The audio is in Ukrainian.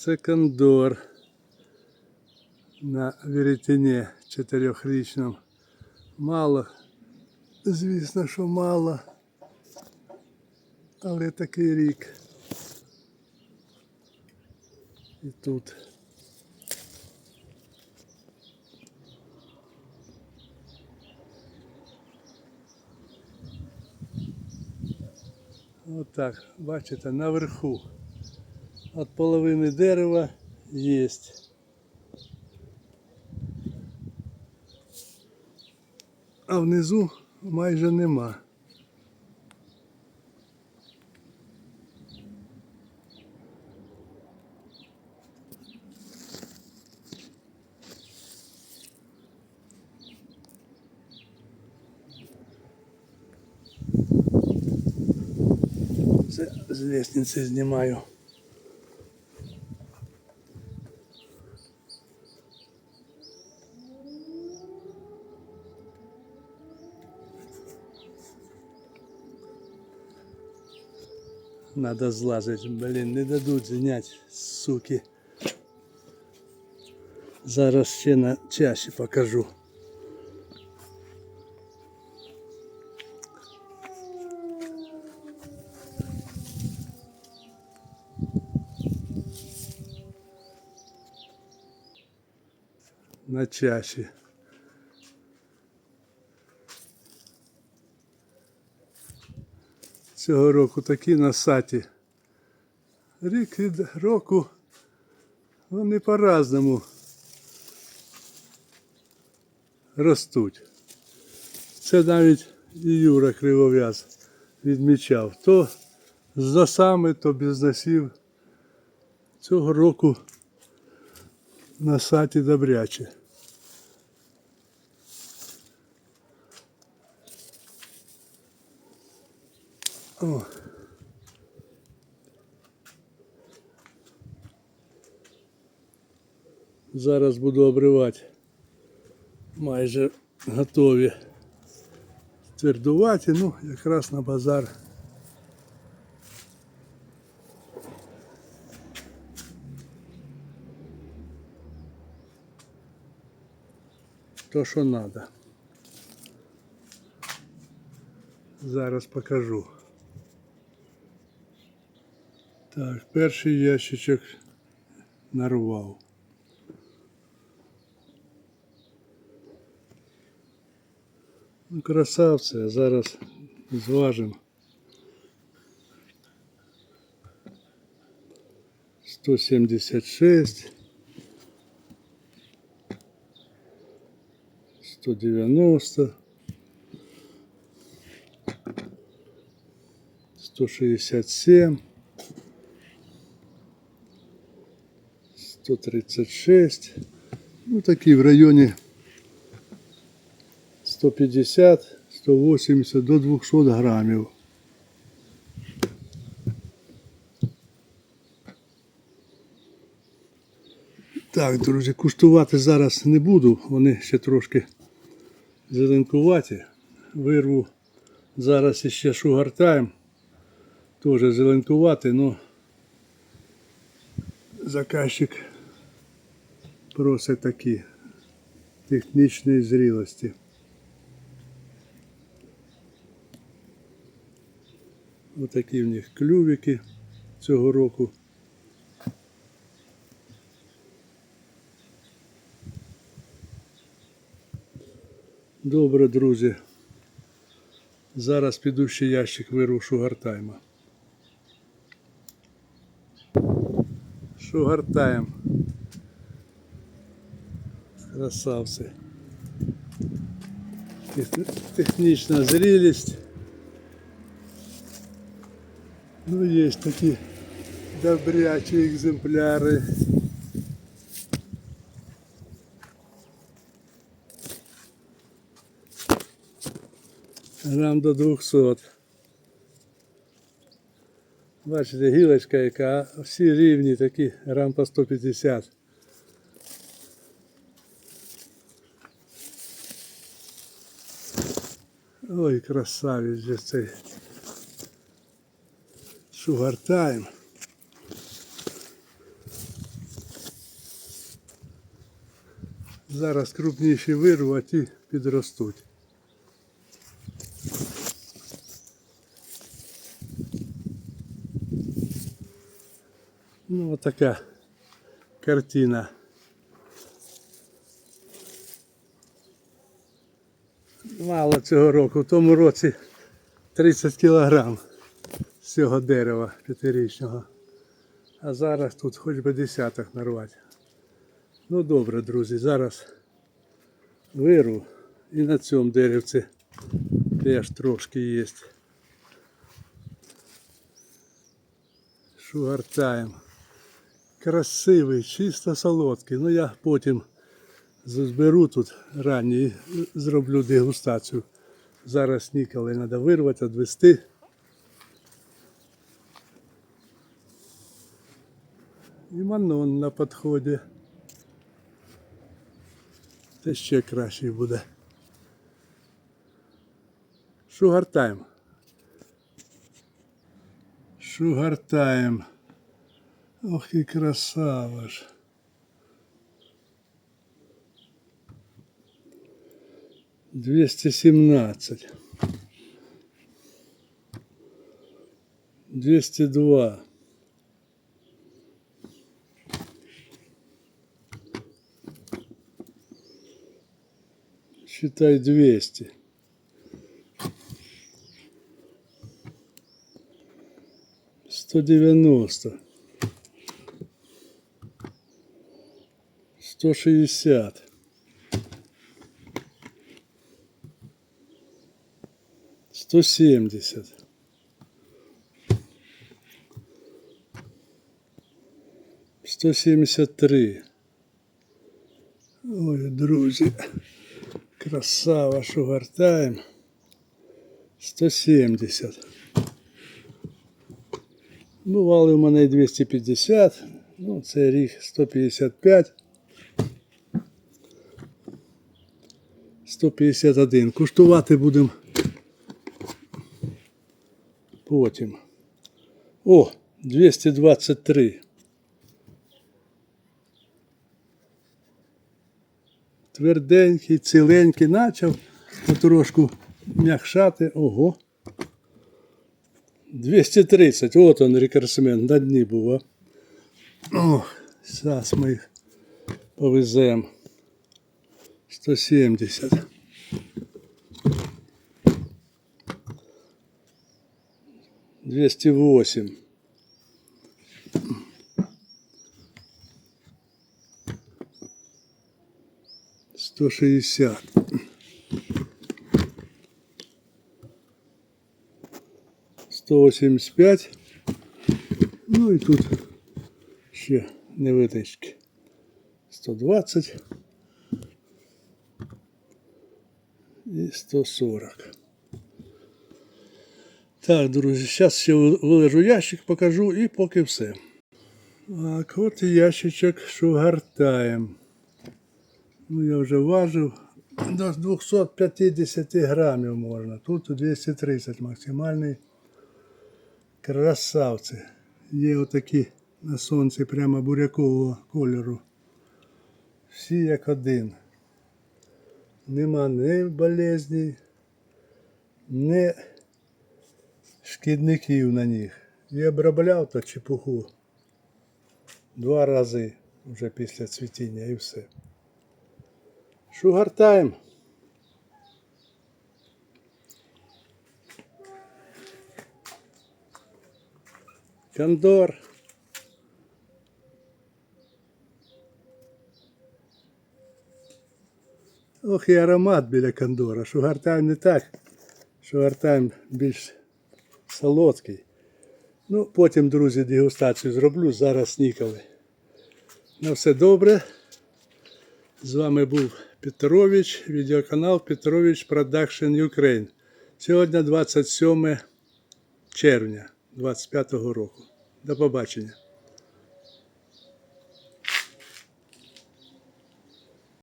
Це кондор на веретені чотирьохрічному. Мало, звісно, що мало. Але такий рік. І тут. Отак, бачите, наверху. От половини дерева є. А внизу майже нема. Це з лестниці знімаю. Надо злазить, блін, не дадуть зняти, суки. Зараз ще на чаші покажу. На чаші. Цього року такі насаті. Рік від року вони по-разному ростуть. Це навіть і Юра Кривов'яз відмічав. То з носами, то без носів. Цього року насаті добряче. О. Зараз буду обривати. Майже готові. Твердуваті, ну, якраз на базар. То, що треба. Зараз покажу. Так, перший ящичок нарвав. Ну, красавці, а зараз зважимо. 176, 190, 167, 136, ну такі в районі 150, 180 до 200 грамів. Так, друзі, куштувати зараз не буду, вони ще трошки зеленкуваті. Вирву зараз іще шугартайм. Теж зеленкувати, але заказчик просить такі технічної зрілості. Отакі в них клювики цього року. Добре, друзі. Зараз піду ще ящик вирву шугартайма. Шугартайм. Красавці. Тех- Технічна зрілість. Ну, є такі добрячі екземпляри. Грам до 200. Бачите, гілочка яка, а всі рівні такі, грам по 150. красавець же цей Шугартайм. Зараз крупніші вирву, і ті підростуть. Ну, отака картина. Мало цього року. В тому році 30 кілограм з цього дерева п'ятирічного. А зараз тут хоч би десяток нарвати. Ну добре, друзі, зараз вирву і на цьому деревці теж трошки є. Шугартаєм. Красивий, чисто солодкий. Ну я потім зберу тут ранні і зроблю дегустацію. Зараз ніколи треба вирвати, відвести. І манон на підході. Це ще кращий буде. Шугартайм. Шугартайм. Ох і красава ж. 217. 202. 200. Сто девяносто. Сто шестьдесят. Сто семьдесят. Сто семьдесят три. Ой, друзі. Красава, шугартаєм. 170. Бували в мене і 250. Ну, це рік 155. 151. Куштувати будемо потім. О, 223. Тверденький, ціленький, почав потрошку м'якшати. Ого. 230. От он рекордсмен на дні був. а. О, зараз ми їх повеземо. 170. Двести восемь. Сто шестьдесят. Сто восемьдесят пять. Ну і тут ще невеличкі. 120 і 140. Так, друзі, зараз ще вилежу ящик, покажу і поки все. Так, от ящичок шугартаєм. Ну, я вже важив. До 250 грамів можна. Тут 230 максимальний. Красавці. Є отакі на сонці прямо бурякового кольору. Всі як один. Нема ні болезней, ні шкідників на них. Я обробляв то чепуху два рази вже після цвітіння і все. Шугартайм. Кондор. Ох, і аромат біля кондора. Шугартайм не так. Шугартайм більш солодкий. Ну, потім, друзі, дегустацію зроблю. Зараз ніколи. На все добре. З вами був Петрович, відеоканал Петрович Production Ukraine. Сьогодні 27 червня 2025 року. До побачення.